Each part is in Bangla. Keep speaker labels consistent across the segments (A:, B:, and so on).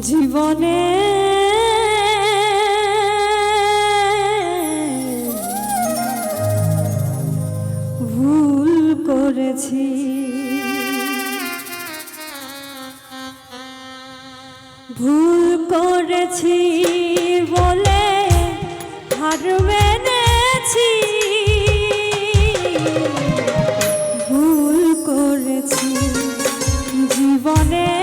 A: জীবনে। ভুল করেছি। ভুল করেছি বলে হার মেনেছি। ভুল করেছি জীবনে।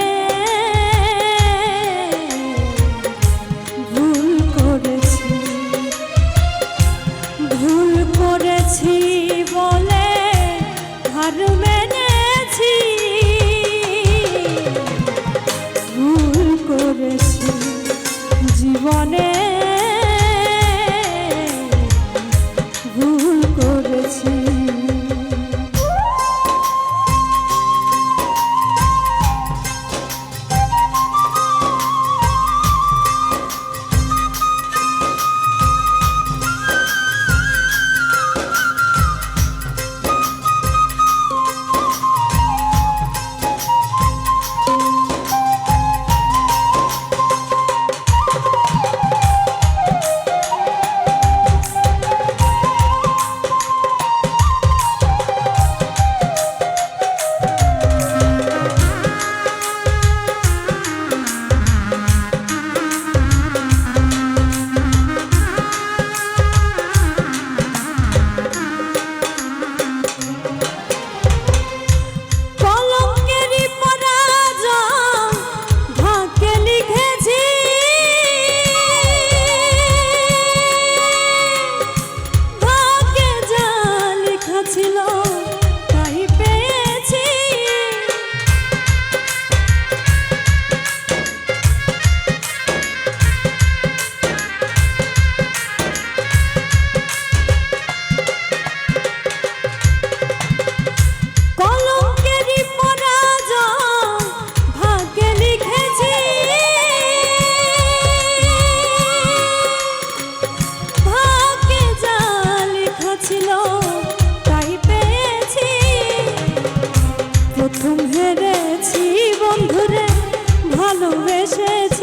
A: করেছি। জীবনে Richard.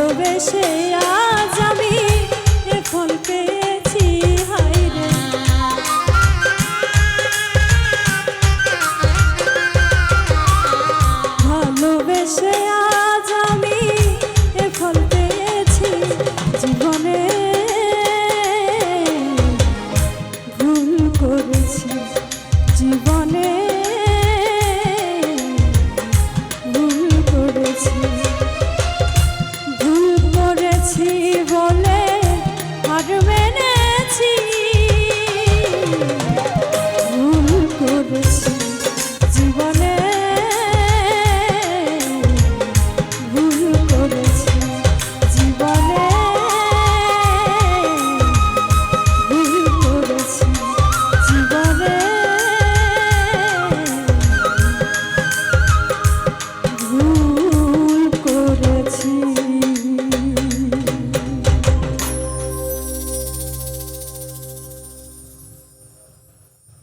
A: ভালোবেসে আর
B: মেনে